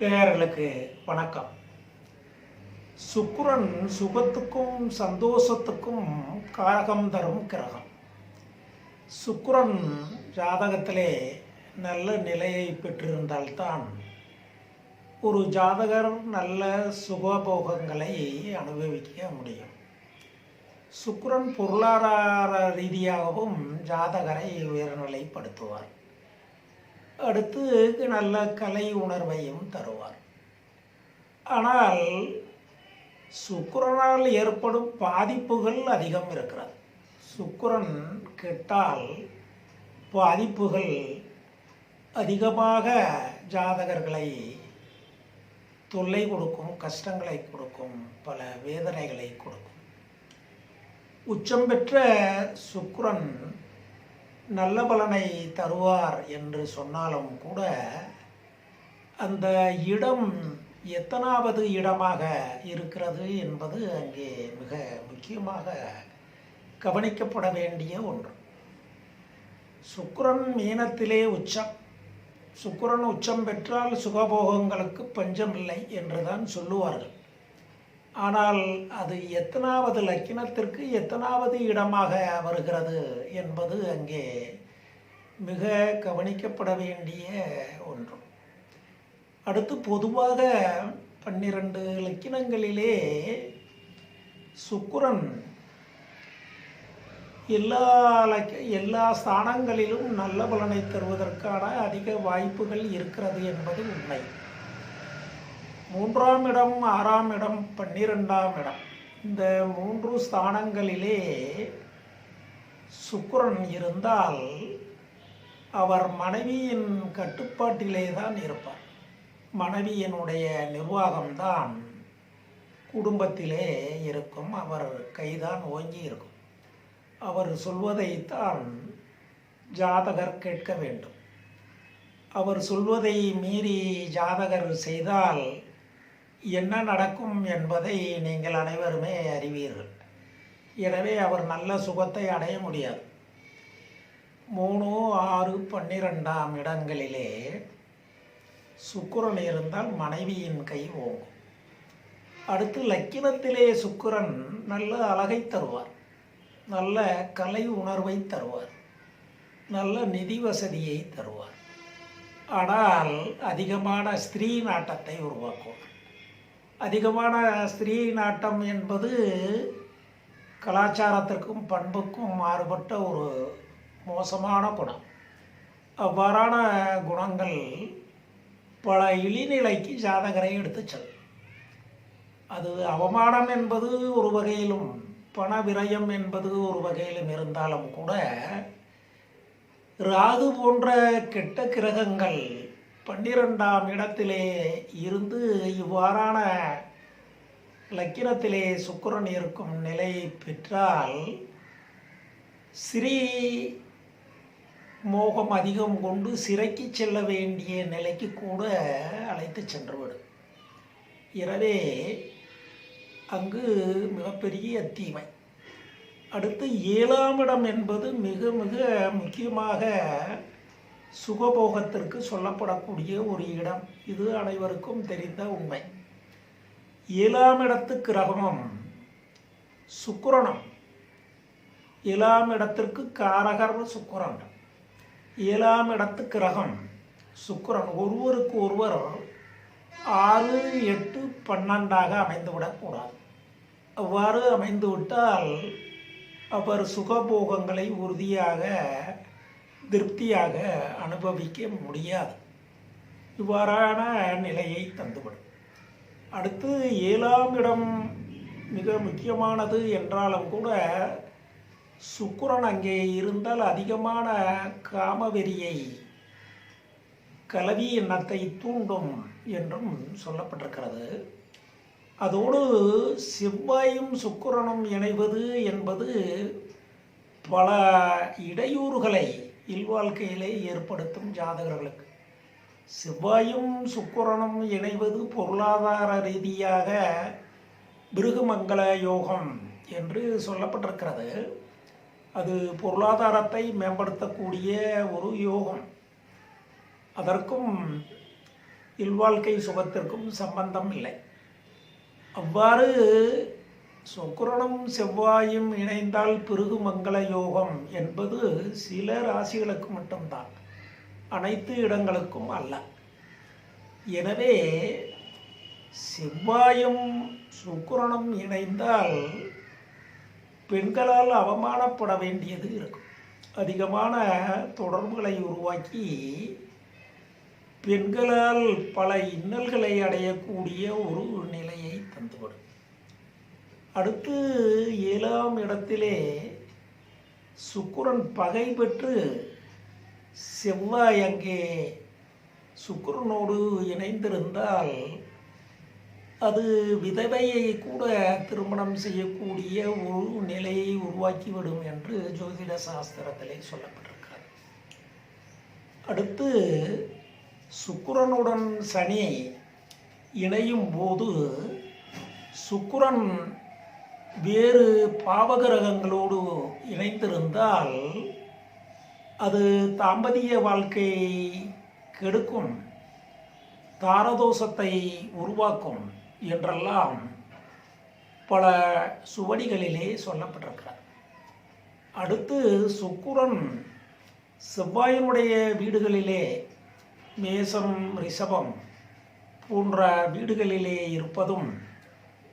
நேயர்களுக்கு வணக்கம். சுக்குரன் சுகத்துக்கும் சந்தோஷத்துக்கும் காரகம் தரும் கிரகம். சுக்குரன் ஜாதகத்திலே நல்ல நிலையை பெற்றிருந்தால்தான் ஒரு ஜாதகர் நல்ல சுகபோகங்களை அனுபவிக்க முடியும். சுக்குரன் பொருளாதார ரீதியாகவும் ஜாதகரை உயர்நிலைப்படுத்துவார். அடுத்து நல்ல கலை உணர்வையும் தருவார். ஆனால் சுக்கரனால் ஏற்படும் பாதிப்புகள் அதிகம் இருக்கிறது. சுக்கரன் கெட்டால் பாதிப்புகள் அதிகமாக ஜாதகர்களை தொல்லை கொடுக்கும் கஷ்டங்களை கொடுக்கும் பல வேதனைகளை கொடுக்கும். உச்சம் பெற்ற சுக்கரன் நல்ல பலனை தருவார் என்று சொன்னாலும் கூட அந்த இடம் எத்தனாவது இடமாக இருக்கிறது என்பது அங்கே மிக முக்கியமாக கவனிக்கப்பட வேண்டிய ஒன்று. சுக்கரன் மீனத்திலே உச்சம். சுக்கரன் உச்சம் பெற்றால் சுகபோகங்களுக்கு பஞ்சமில்லை என்றுதான் சொல்லுவார்கள். ஆனால் அது எத்தனாவது லக்கினத்திற்கு எத்தனாவது இடமாக வருகிறது என்பது அங்கே மிக கவனிக்கப்பட வேண்டிய ஒன்று. அடுத்து பொதுவாக பன்னிரண்டு லக்கினங்களிலே சுக்குரன் எல்லா லக்க எல்லா ஸ்தானங்களிலும் நல்ல பலனை தருவதற்கான அதிக வாய்ப்புகள் இருக்கிறது என்பது உண்மை. மூன்றாம் இடம் ஆறாம் இடம் பன்னிரெண்டாம் இடம். இந்த மூன்று ஸ்தானங்களிலே சுக்கரன் இருந்தால் அவர் மனைவியின் கட்டுப்பாட்டிலே தான் இருப்பார். மனைவியினுடைய நிர்வாகம்தான் குடும்பத்திலே இருக்கும். அவர் கைதான் ஓங்கி இருக்கும். அவர் சொல்வதைத்தான் ஜாதகர் கேட்க வேண்டும். அவர் சொல்வதை மீறி ஜாதகர் செய்தால் என்ன நடக்கும் என்பதை நீங்கள் அனைவருமே அறிவீர்கள். எனவே அவர் நல்ல சுகத்தை அடைய முடியாது. மூணு ஆறு பன்னிரெண்டாம் இடங்களிலே சுக்கிரன் இருந்தால் மனைவியின் கை ஓங்கும். அடுத்து லக்கினத்திலே சுக்கிரன் நல்ல அழகை தருவார். நல்ல கலை உணர்வை தருவார். நல்ல நிதி வசதியை தருவார். ஆனால் அதிகமான ஸ்திரீ நாட்டத்தை உருவாக்குவார். அதிகமான ஸ்திரீ நாட்டம் என்பது கலாச்சாரத்திற்கும் பண்புக்கும் மாறுபட்ட ஒரு மோசமான குணம். அவ்வாறான குணங்கள் பல இழிநிலைக்கு ஜாதகரை எடுத்து செல்லும். அது அவமானம் என்பது ஒரு வகையிலும் பண விரயம் என்பது ஒரு வகையிலும் இருந்தாலும் கூட ராகு போன்ற கெட்ட கிரகங்கள் பன்னிரெண்டாம் இடத்திலே இருந்து இவ்வாறான லக்கினத்திலே சுக்கரன் இருக்கும் நிலை பெற்றால் ஸ்ரீ மோகம் அதிகம் கொண்டு சிறைக்கு செல்ல வேண்டிய நிலைக்கு கூட அழைத்து சென்றுவிடும் எனவே அங்கு மிகப்பெரிய தீமை. அடுத்து ஏழாம் இடம் என்பது மிக மிக முக்கியமாக சுகபோகத்திற்கு சொல்லப்படக்கூடிய ஒரு இடம். இது அனைவருக்கும் தெரிந்த உண்மை. ஏழாம் இடத்து கிரகமும் சுக்கிரனும். ஏழாம் இடத்திற்கு காரகர் சுக்கிரன். ஏழாம் இடத்து கிரகம் சுக்கிரன். ஒருவருக்கு ஒருவர் ஆறு எட்டு பன்னெண்டாக அமைந்துவிடக்கூடாது அவ்வாறு அமைந்துவிட்டால் அவர் சுகபோகங்களை உறுதியாக திருப்தியாக அனுபவிக்க முடியாது. இவ்வாறான நிலையை தந்துவிடும். அடுத்து ஏழாம் இடம் மிக முக்கியமானது என்றாலும் கூட சுக்கரன் அங்கே இருந்தால் அதிகமான காமவெறியை கலவி எண்ணத்தை தூண்டும் என்றும் சொல்லப்பட்டிருக்கிறது. அதோடு செவ்வாயும் சுக்கரனும் இணைவது என்பது பல இடையூறுகளை இல்வாழ்க்கையிலே ஏற்படுத்தும் ஜாதகர்களுக்கு. செவ்வாயும் சுக்கரனும் இணைவது பொருளாதார ரீதியாக பிருகுமங்கல யோகம் என்று சொல்லப்பட்டிருக்கிறது. அது பொருளாதாரத்தை மேம்படுத்தக்கூடிய ஒரு யோகம். அதற்கும் இல்வாழ்க்கை சுகத்திற்கும் சம்பந்தம் இல்லை. அவ்வாறு சுக்குரனும் செவ்வாயும் இணைந்தால் பிருகு மங்கள யோகம் என்பது சில ராசிகளுக்கு மட்டும்தான். அனைத்து இடங்களுக்கும் அல்ல. எனவே செவ்வாயும் சுக்கிரனும் இணைந்தால் பெண்களால் அவமானப்பட வேண்டியது இருக்கும். அதிகமான தொடர்புகளை உருவாக்கி பெண்களால் பல இன்னல்களை அடையக்கூடிய ஒரு நிலையை தந்துவிடும். அடுத்து ஏழாம் இடத்திலே சுக்குரன் பகை பெற்று செவ்வாய் அங்கே சுக்குரனோடு இணைந்திருந்தால் அது விதவையை கூட திருமணம் செய்யக்கூடிய ஒரு நிலையை உருவாக்கிவிடும் என்று ஜோதிட சாஸ்திரத்திலே சொல்லப்பட்டிருக்கிறது. அடுத்து சுக்குரனுடன் சனி இணையும் போது சுக்குரன் வேறு பாவகிரகங்களோடு இணைந்திருந்தால் அது தாம்பதிய வாழ்க்கை கெடுக்கும் தாரதோஷத்தை உருவாக்கும் என்றெல்லாம் பல சுவடிகளிலே சொல்லப்பட்டிருக்கிறார் அடுத்து சுக்குரன் செவ்வாயினுடைய வீடுகளிலே மேசம் ரிஷபம் போன்ற வீடுகளிலே இருப்பதும்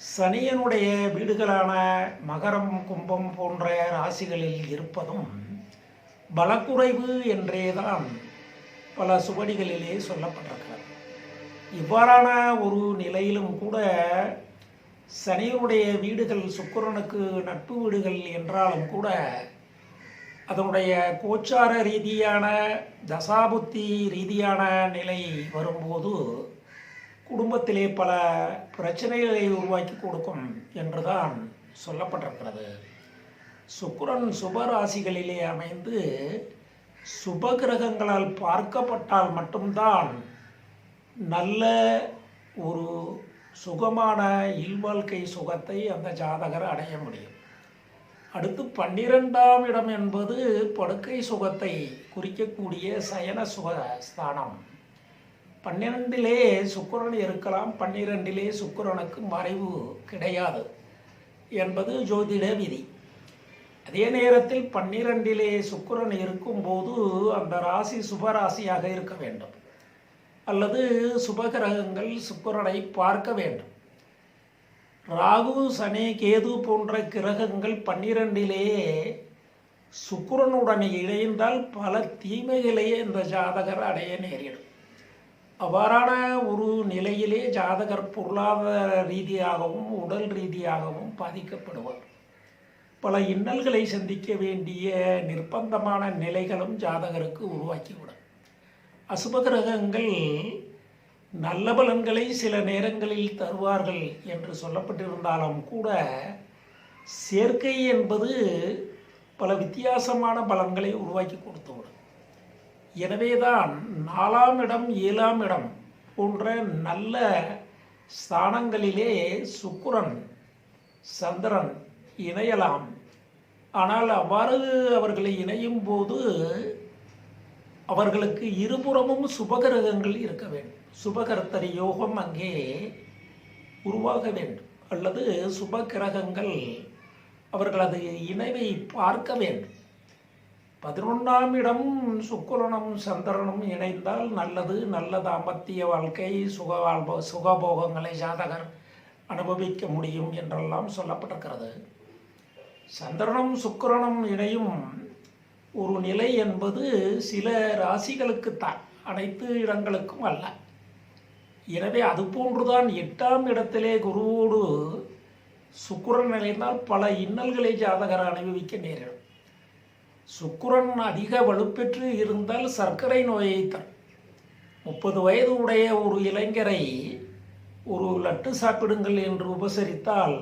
சனியனுடைய வீடுகளான மகரம் கும்பம் போன்ற ராசிகளில் இருப்பதும் பலக்குறைவு என்றேதான் பல சுவடிகளிலே சொல்லப்பட்டிருக்கிறது. இவ்வாறான ஒரு நிலையிலும் கூட சனியனுடைய வீடுகள் சுக்கிரனுக்கு நட்பு வீடுகள் என்றாலும் கூட அதனுடைய கோச்சார ரீதியான தசாபுத்தி ரீதியான நிலை வரும்போது குடும்பத்திலே பல பிரச்சனைகளை உருவாக்கி கொடுக்கும் என்றுதான் சொல்லப்பட்டிருக்கிறது. சுக்கிரன் சுபராசிகளிலே அமைந்து சுபகிரகங்களால் பார்க்கப்பட்டால் மட்டும்தான் நல்ல ஒரு சுகமான இல்வாழ்க்கை சுகத்தை அந்த ஜாதகர் அடைய முடியும். அடுத்து பன்னிரெண்டாம் இடம் என்பது படுக்கை சுகத்தை குறிக்கக்கூடிய சயன சுக ஸ்தானம் பன்னிரெண்டிலே சுக்கரன் இருக்கலாம் பன்னிரெண்டிலே சுக்கிரனுக்கு மறைவு கிடையாது என்பது ஜோதிட விதி. அதே நேரத்தில் பன்னிரெண்டிலே சுக்கிரன் இருக்கும்போது அந்த ராசி சுபராசியாக இருக்க வேண்டும். அல்லது சுபகிரகங்கள் சுக்கரனை பார்க்க வேண்டும். ராகு சனி கேது போன்ற கிரகங்கள் பன்னிரெண்டிலே சுக்கிரனுடன் இணைந்தால் பல தீமைகளையே இந்த ஜாதகர் அடைய நேரிடும். அவ்வாறான ஒரு நிலையிலே ஜாதகர் பொருளாதார ரீதியாகவும் உடல் ரீதியாகவும் பாதிக்கப்படுவார். பல இன்னல்களை சந்திக்க வேண்டிய நிர்பந்தமான நிலைகளும் ஜாதகருக்கு உருவாக்கிவிடும். அசுப கிரகங்கள் நல்ல பலன்களை சில நேரங்களில் தருவார்கள் என்று சொல்லப்பட்டிருந்தாலும் கூட சேர்க்கை என்பது பல வித்தியாசமான பலன்களை உருவாக்கி கொடுத்துவிடும். எனவேதான் நாலாம் இடம் ஏழாம் இடம் போன்ற நல்ல ஸ்தானங்களிலே சுக்குரன் சந்திரன் இணையலாம். ஆனால் அவ்வாறு அவர்களை இணையும் போது அவர்களுக்கு இருபுறமும் சுபகிரகங்கள் இருக்க வேண்டும். சுபகர்த்தரி யோகம் அங்கே உருவாக வேண்டும். அல்லது சுபகிரகங்கள் அவர்களது இணைவை பார்க்க வேண்டும். பதினொன்றாம் இடம் சுக்கிரனும் சந்திரனும் இணைந்தால் நல்லது நல்ல தாம்பத்திய வாழ்க்கை சுக வாழ்ப சுகபோகங்களை ஜாதகர் அனுபவிக்க முடியும் என்றெல்லாம் சொல்லப்பட்டிருக்கிறது. சந்திரனும் சுக்கிரனும் இணையும் ஒரு நிலை என்பது சில ராசிகளுக்குத்தான் அனைத்து இடங்களுக்கும் அல்ல. எனவே அது போன்றுதான் எட்டாம் இடத்திலே குருவோடு சுக்கிரன் நிலைந்தால் பல இன்னல்களை ஜாதகர் அனுபவிக்க நேரிடும் சுக்கரன் அதிக வலுப்பெற்று இருந்தால் சர்க்கரை நோயை தரும். முப்பது வயது உடைய ஒரு இளைஞரை ஒரு லட்டு சாப்பிடுங்கள் என்று உபசரித்தால்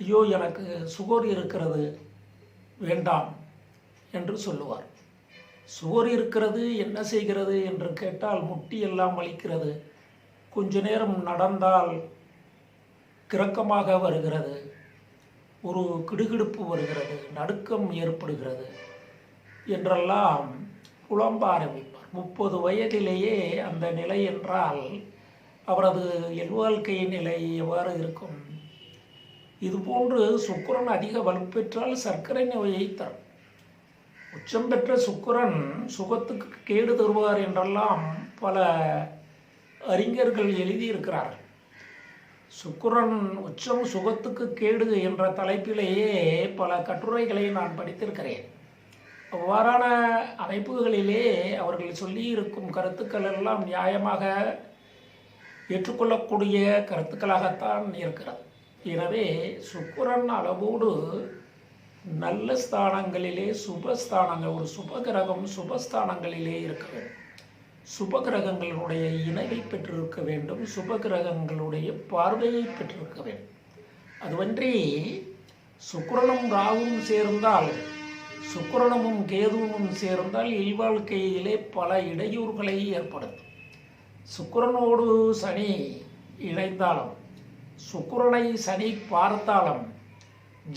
ஐயோ எனக்கு சுகர் இருக்கிறது வேண்டாம் என்று சொல்லுவார். சுகர் இருக்கிறது என்ன செய்கிறது என்று கேட்டால் முட்டி எல்லாம் வலிக்கிறது. கொஞ்ச நேரம் நடந்தால் கிறக்கமாக வருகிறது. ஒரு கிடுகிடுப்பு வருகிறது நடுக்கம் ஏற்படுகிறது. என்றெல்லாம் புலம்ப ஆரம்பிப்பார் முப்பது வயதிலேயே அந்த நிலை என்றால் அவரது இல்வாழ்க்கை நிலை எவ்வாறு இருக்கும்? இதுபோன்று சுக்கரன் அதிக வலுப்பெற்றால் சர்க்கரை நோயை தரும். உச்சம் பெற்ற சுக்கரன் சுகத்துக்கு கேடு தருவார் என்றெல்லாம் பல அறிஞர்கள் எழுதியிருக்கிறார்கள். சுக்கிரன் உச்சம் சுகத்துக்கு கேடு என்ற தலைப்பிலேயே பல கட்டுரைகளை நான் படித்திருக்கிறேன். அவ்வாறான அமைப்புகளிலே அவர்கள் சொல்லியிருக்கும் கருத்துக்கள் எல்லாம் நியாயமாக ஏற்றுக்கொள்ளக்கூடிய கருத்துக்களாகத்தான் இருக்கிறது. எனவே சுக்கரன் அளவோடு நல்ல ஸ்தானங்களிலே சுபஸ்தானங்கள் ஒரு சுபகிரகம் சுபஸ்தானங்களிலே இருக்க வேண்டும். சுபகிரகங்களுடைய இணைவை பெற்றிருக்க வேண்டும். சுபகிரகங்களுடைய பார்வையை பெற்றிருக்க வேண்டும். அதுவன்றி சுக்கரனும் ராவும் சேர்ந்தால் சுக்கிரனமும் கேதுவும் சேர்ந்தால் இல்வாழ்க்கையிலே பல இடையூறுகளை ஏற்படுத்தும். சுக்கரனோடு சனி இணைந்தாலும் சுக்கரனை சனி பார்த்தாலும்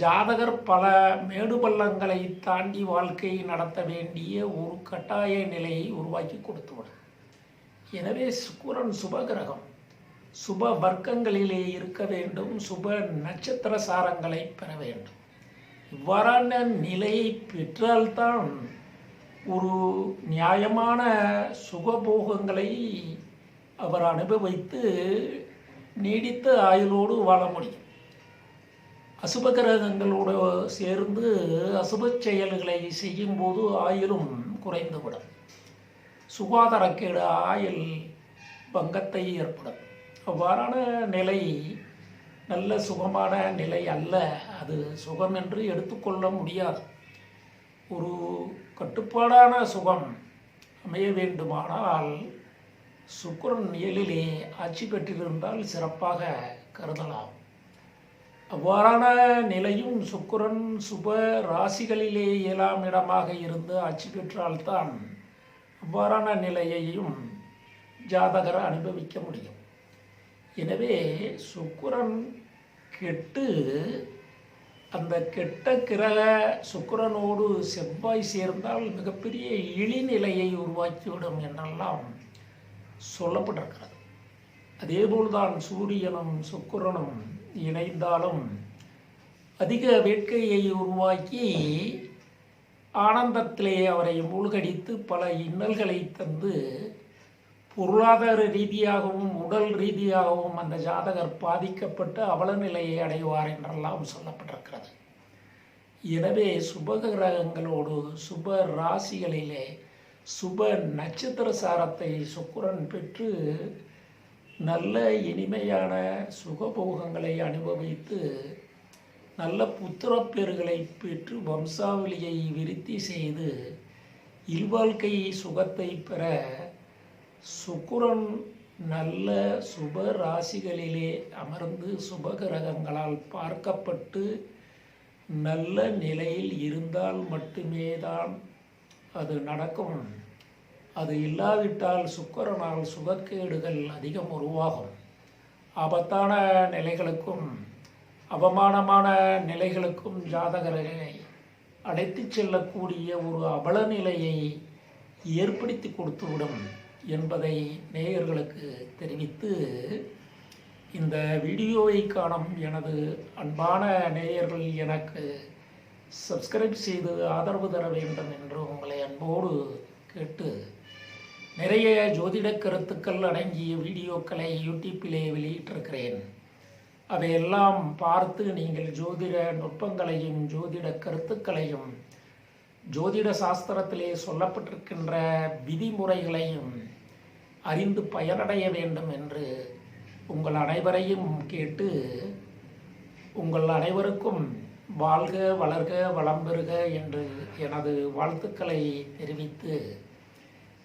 ஜாதகர் பல மேடு பள்ளங்களை தாண்டி வாழ்க்கை நடத்த வேண்டிய ஒரு கட்டாய நிலையை உருவாக்கி கொடுத்துவிடும். எனவே சுக்கிரன் சுபகிரகம் சுப வர்க்கங்களிலே இருக்க வேண்டும் சுப நட்சத்திர சாரங்களை பெற வேண்டும். இவ்வாறான நிலை பெற்றால்தான் ஒரு நியாயமான சுகபோகங்களை அவர் அனுபவித்து நீடித்த ஆயுளோடு வாழ முடியும். அசுப கிரகங்களோடு சேர்ந்து அசுப செயல்களை செய்யும்போது ஆயுளும் குறைந்துவிடும். சுகாதாரக்கேடு ஆயுள் பங்கத்தை ஏற்படும். அவ்வாறான நிலை நல்ல சுகமான நிலை அல்ல. அது சுகம் என்று எடுத்துக்கொள்ள முடியாது. ஒரு கட்டுப்பாடான சுகம் அமைய வேண்டுமானால் சுக்கரன் ஏழிலே ஆட்சி பெற்றிருந்தால் சிறப்பாக கருதலாம். அவ்வாறான நிலையும் சுக்கரன் சுப ராசிகளிலே ஏழாம் இடமாக இருந்து ஆட்சி பெற்றால்தான் அவ்வாறான நிலையையும் ஜாதகர் அனுபவிக்க முடியும். எனவே சுக்கரன் கெட்டு அந்த கெட்ட கிரக சுக்கரனோடு செவ்வாய் சேர்ந்தால் மிகப்பெரிய இழிநிலையை உருவாக்கிவிடும் என்றெல்லாம் சொல்லப்பட்டிருக்கிறது. அதேபோல்தான் சூரியனும் சுக்கரனும் இணைந்தாலும் அதிக வேட்கையை உருவாக்கி ஆனந்தத்திலே அவரை மூழ்கடித்து பல இன்னல்களை தந்து பொருளாதார ரீதியாகவும் உடல் ரீதியாகவும் அந்த ஜாதகர் பாதிக்கப்பட்டு அவல நிலையை அடைவார் என்றெல்லாம் சொல்லப்பட்டிருக்கிறது. எனவே சுப கிரகங்களோடு சுப ராசிகளிலே சுப நட்சத்திர சாரத்தை சுக்குரன் பெற்று நல்ல இனிமையான சுகபோகங்களை அனுபவித்து நல்ல புத்திரப்பேறுகளை பெற்று வம்சாவளியை விருத்தி செய்து இல்வாழ்க்கை சுகத்தை பெற சுக்குரன் நல்ல சுப ராசிகளிலே அமர்ந்து சுப கிரகங்களால் பார்க்கப்பட்டு நல்ல நிலையில் இருந்தால் மட்டுமே தான் அது நடக்கும். அது இல்லாவிட்டால் சுக்கரனால் சுகக்கேடுகள் அதிகம் உருவாகும். ஆபத்தான நிலைகளுக்கும் அவமானமான நிலைகளுக்கும் ஜாதகர்களை அடைத்துச் செல்லக்கூடிய ஒரு அவல நிலையை ஏற்படுத்தி கொடுத்துவிடும். என்பதை நேயர்களுக்கு தெரிவித்து இந்த வீடியோவை காணும் எனது அன்பான நேயர்கள் எனக்கு சப்ஸ்கிரைப் செய்து ஆதரவு தர வேண்டும் என்று உங்களை அன்போடு கேட்டு நிறைய ஜோதிட கருத்துக்கள் அடங்கிய வீடியோக்களை யூடியூப்பிலே வெளியிட்டிருக்கிறேன். அதையெல்லாம் பார்த்து நீங்கள் ஜோதிட நுட்பங்களையும் ஜோதிட கருத்துக்களையும் ஜோதிட சாஸ்திரத்திலே சொல்லப்பட்டிருக்கின்ற விதிமுறைகளையும் அறிந்து பயனடைய வேண்டும் என்று உங்கள் அனைவரையும் கேட்டு உங்கள் அனைவருக்கும் வாழ்க வளர்க வளம் பெறுக என்று எனது வாழ்த்துக்களை தெரிவித்து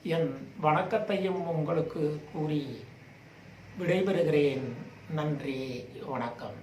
என் வணக்கத்தையும் உங்களுக்கு கூறி விடைபெறுகிறேன். நன்றி வணக்கம்.